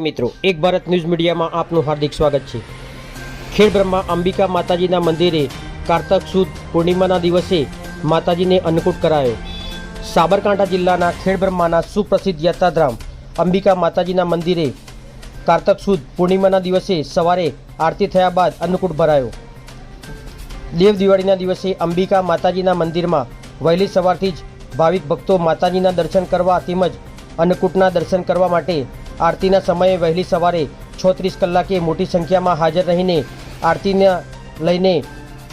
મિત્રો, એક ભારત ન્યૂઝ મીડિયામાં આપનું હાર્દિક સ્વાગત છે. ખેડ બ્રહ્મા અંબિકા માતાજીના મંદિરે કારતક સુદ પૂર્ણિમાના દિવસે માતાજીને અન્નકૂટ કરાયો. સાબરકાંઠા જિલ્લાના ખેડ બ્રહ્માના સુપ્રસિદ્ધ યાત્રાધામ અંબિકા માતાજીના મંદિરે કારતક સુદ પૂર્ણિમાના દિવસે સવારે આરતી થયા બાદ અન્નકૂટ ભરાયો. દેવ દિવાળીના દિવસે અંબિકા માતાજીના મંદિરમાં વહેલી સવારથી જ ભાવિક ભક્તો માતાજીના દર્શન કરવા તેમજ અન્નકૂટના દર્શન કરવા માટે આરતીના સમયે વહેલી સવારે છોત્રીસ કલાકે મોટી સંખ્યામાં હાજર રહીને આરતીને લઈને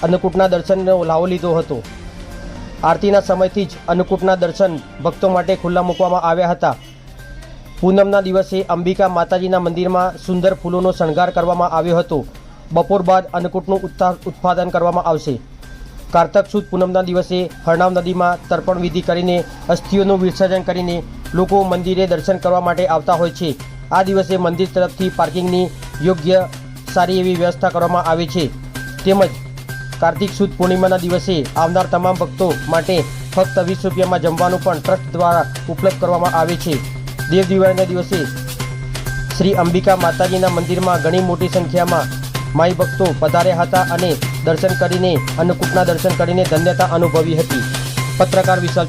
અન્નકૂટના દર્શનનો લાવો લીધો હતો. આરતીના સમયથી જ અન્નકૂટના દર્શન ભક્તો માટે ખુલ્લા મૂકવામાં આવ્યા હતા. પૂનમના દિવસે અંબિકા માતાજીના મંદિરમાં સુંદર ફૂલોનો શણગાર કરવામાં આવ્યો હતો. બપોર બાદ અન્નકૂટનું ઉત્પાદન કરવામાં આવશે. કારતક સુદ પૂનમના દિવસે હરણાવ નદીમાં તર્પણ વિધિ કરીને અસ્થિઓનું વિસર્જન કરીને લોકો મંદિરે દર્શન કરવા માટે આવતા હોય છે. આ દિવસે મંદિર તરફથી પાર્કિંગની યોગ્ય સારી એવી વ્યવસ્થા કરવામાં આવે છે. તેમજ કાર્તિક સુદ પૂર્ણિમાના દિવસે આવનાર તમામ ભક્તો માટે ફક્ત વીસ રૂપિયામાં જમવાનું પણ ટ્રસ્ટ દ્વારા ઉપલબ્ધ કરવામાં આવે છે. દેવ દિવાળીના દિવસે શ્રી અંબિકા માતાજીના મંદિરમાં ઘણી મોટી સંખ્યામાં માઈ ભક્તો પધાર્યા હતા અને દર્શન કરીને, અન્નકૂટના દર્શન કરીને ધન્યતા અનુભવી હતી. પત્રકાર વિશાલ